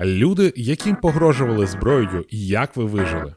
Люди, яким погрожували зброєю, як ви вижили?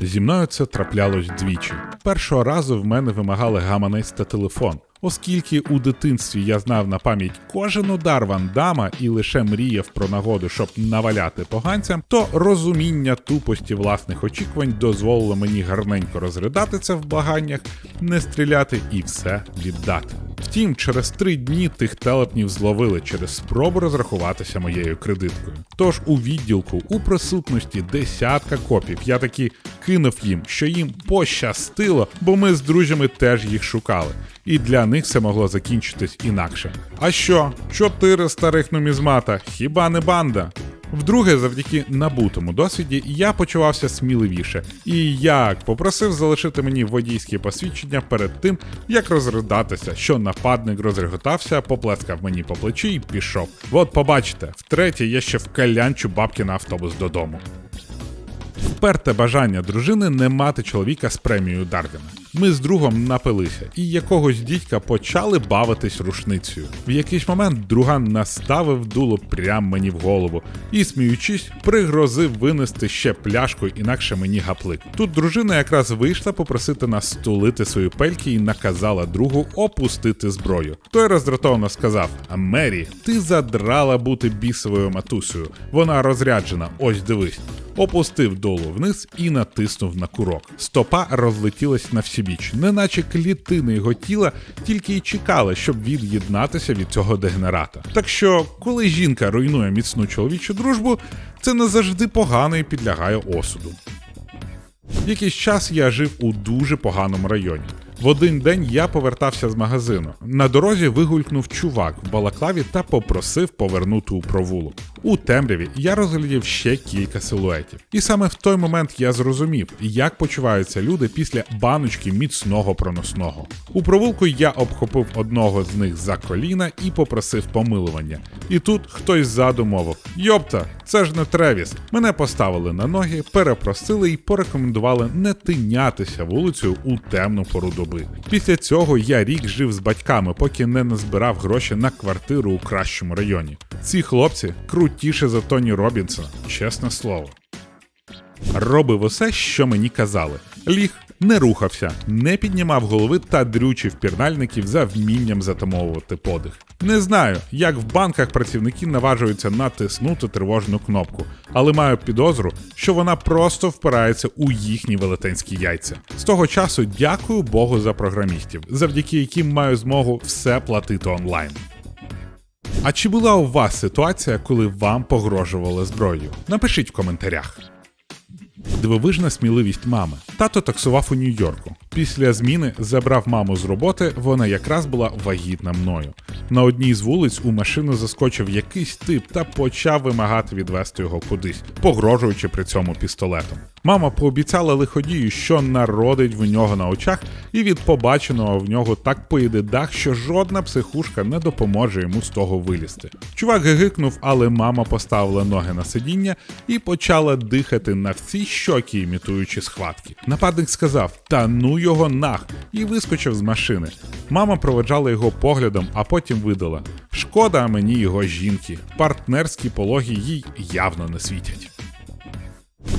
Зі мною це траплялось двічі. Першого разу в мене вимагали гаманець та телефон. Оскільки у дитинстві я знав на пам'ять кожен удар вандама і лише мріяв про нагоду, щоб наваляти поганцям, то розуміння тупості власних очікувань дозволило мені гарненько розридати це в благаннях, не стріляти і все віддати. Втім, через три дні тих телепнів зловили через спробу розрахуватися моєю кредиткою. Тож у відділку у присутності десятка копів я таки кинув їм, що їм пощастило, бо ми з друзями теж їх шукали. І для них все могло закінчитись інакше. А що? Чотири старих нумізмата, хіба не банда? Вдруге, завдяки набутому досвіді, я почувався сміливіше і як попросив залишити мені водійське посвідчення перед тим, як розридатися, що нападник розреготався, поплескав мені по плечі і пішов. От побачите, втретє, я ще вкалянчу бабки на автобус додому. Вперте бажання дружини не мати чоловіка з премією Дарвіна. Ми з другом напилися, і якогось дідька почали бавитись рушницею. В якийсь момент друган наставив дуло прямо мені в голову і, сміючись, пригрозив винести ще пляшку, інакше мені гаплик. Тут дружина якраз вийшла попросити нас стулити свої пельки і наказала другу опустити зброю. Той роздратовано сказав: А Мері, ти задрала бути бісовою матусею. Вона розряджена, ось дивись. Опустив долу вниз і натиснув на курок. Стопа розлетілась на всібіч, неначе клітини його тіла тільки й чекали, щоб від'єднатися від цього дегенерата. Так що, коли жінка руйнує міцну чоловічу дружбу, це не завжди погано і підлягає осуду. Якийсь час я жив у дуже поганому районі. В один день я повертався з магазину. На дорозі вигулькнув чувак в балаклаві та попросив повернути у провулок. У темряві я розглядів ще кілька силуетів. І саме в той момент я зрозумів, як почуваються люди після баночки міцного проносного. У провулку я обхопив одного з них за коліна і попросив помилування. І тут хтось ззаду мовив: Йопта, це ж не Тревіс. Мене поставили на ноги, перепросили і порекомендували не тинятися вулицею у темну пору доби. Після цього я рік жив з батьками, поки не назбирав гроші на квартиру у кращому районі. Ці хлопці крутіше за Тоні Робінсона, чесне слово. Робив усе, що мені казали. Ліг, не рухався, не піднімав голови та дрючив пірнальників за вмінням затамовувати подих. Не знаю, як в банках працівники наважуються натиснути тривожну кнопку, але маю підозру, що вона просто впирається у їхні велетенські яйця. З того часу дякую Богу за програмістів, завдяки яким маю змогу все платити онлайн. А чи була у вас ситуація, коли вам погрожували зброєю? Напишіть в коментарях. Дивовижна сміливість мами. Тато таксував у Нью-Йорку. Після зміни забрав маму з роботи, вона якраз була вагітна мною. На одній з вулиць у машину заскочив якийсь тип та почав вимагати відвести його кудись, погрожуючи при цьому пістолетом. Мама пообіцяла лиходію, що народить в нього на очах, і від побаченого в нього так поїде дах, що жодна психушка не допоможе йому з того вилізти. Чувак гигикнув, але мама поставила ноги на сидіння і почала дихати на всі щоки, імітуючи схватки. Нападник сказав: Та ну його нах! і вискочив з машини. Мама проведжала його поглядом, а потім видала: Шкода мені його жінки, партнерські пологи їй явно не світять.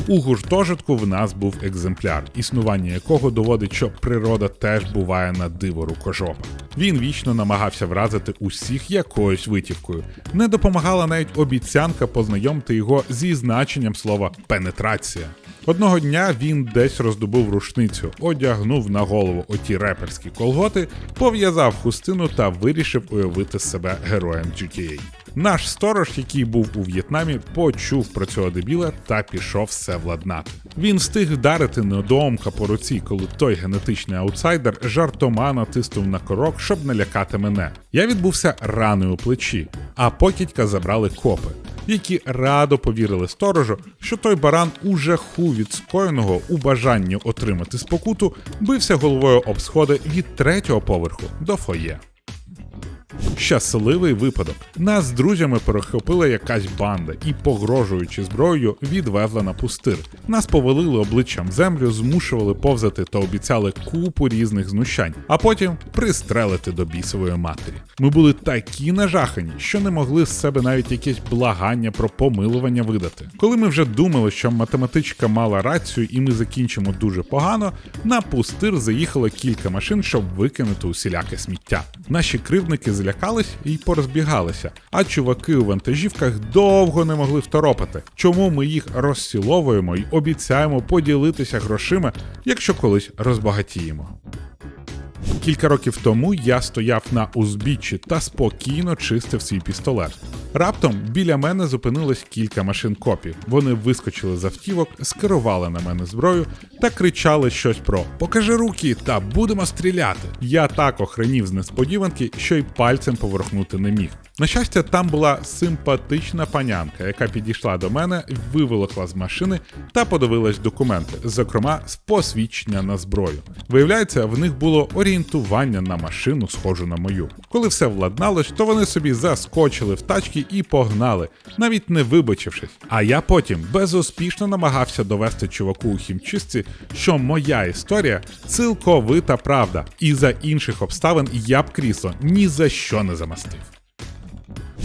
У гуртожитку в нас був екземпляр, існування якого доводить, що природа теж буває на диво рукожопа. Він вічно намагався вразити усіх якоюсь витівкою. Не допомагала навіть обіцянка познайомити його зі значенням слова пенетрація. Одного дня він десь роздобув рушницю, одягнув на голову оті реперські колготи, пов'язав хустину та вирішив уявити себе героєм GTA. Наш сторож, який був у В'єтнамі, почув про цього дебіла та пішов все владнати. Він встиг вдарити недоумка по руці, коли той генетичний аутсайдер жартома натиснув на корок, щоб налякати мене. Я відбувся раною у плечі, а покидька забрали копи. Які радо повірили сторожу, що той баран у жаху від скоєного у бажанні отримати спокуту бився головою об сходи від третього поверху до фоє. Щасливий випадок. Нас з друзями перехопила якась банда і, погрожуючи зброєю, відвезла на пустир. Нас повалили обличчям землю, змушували повзати та обіцяли купу різних знущань, а потім пристрелити до бісової матері. Ми були такі нажахані, що не могли з себе навіть якесь благання про помилування видати. Коли ми вже думали, що математичка мала рацію і ми закінчимо дуже погано, на пустир заїхало кілька машин, щоб викинути усіляке сміття. Наші кривдники злякались і порозбігалися, а чуваки у вантажівках довго не могли второпати, чому ми їх розціловуємо і обіцяємо поділитися грошима, якщо колись розбагатіємо. Кілька років тому я стояв на узбіччі та спокійно чистив свій пістолет. Раптом біля мене зупинилось кілька машин копів. Вони вискочили з автівок, скерували на мене зброю та кричали щось про Покажи руки та будемо стріляти. Я так охренів з несподіванки, що й пальцем поворухнути не міг. На щастя, там була симпатична панянка, яка підійшла до мене, виволокла з машини та подивилась документи, зокрема з посвідчення на зброю. Виявляється, в них було орієнтування на машину, схожу на мою. Коли все владналось, то вони собі заскочили в тачки і погнали, навіть не вибачившись. А я потім безуспішно намагався довести чуваку у хімчистці, що моя історія цілковита правда, і за інших обставин я б крісло ні за що не замастив.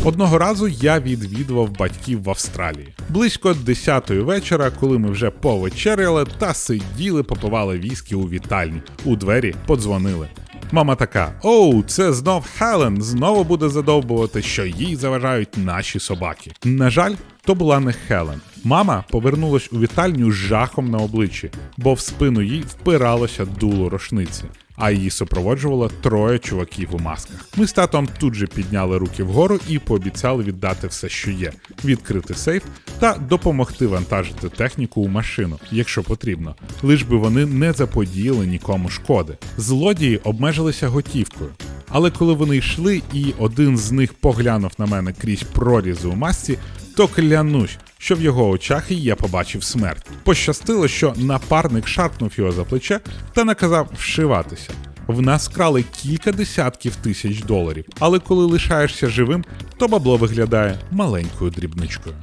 Одного разу я відвідував батьків в Австралії. Близько 10-ї вечора, коли ми вже повечеряли та сиділи, попивали віскі у вітальні. У двері подзвонили. Мама така: Оу, це знов Хелен, знову буде задовбувати, що їй заважають наші собаки. На жаль, то була не Хелен. Мама повернулась у вітальню з жахом на обличчі, бо в спину їй впиралося дуло рушниці, а її супроводжувало троє чуваків у масках. Ми з татом тут же підняли руки вгору і пообіцяли віддати все, що є, відкрити сейф та допомогти вантажити техніку у машину, якщо потрібно, лиш би вони не заподіяли нікому шкоди. Злодії обмежилися готівкою. Але коли вони йшли, і один з них поглянув на мене крізь прорізи у масці, то клянусь, що в його очах я побачив смерть. Пощастило, що напарник шарпнув його за плече та наказав вшиватися. В нас крали кілька десятків тисяч доларів, але коли лишаєшся живим, то бабло виглядає маленькою дрібничкою.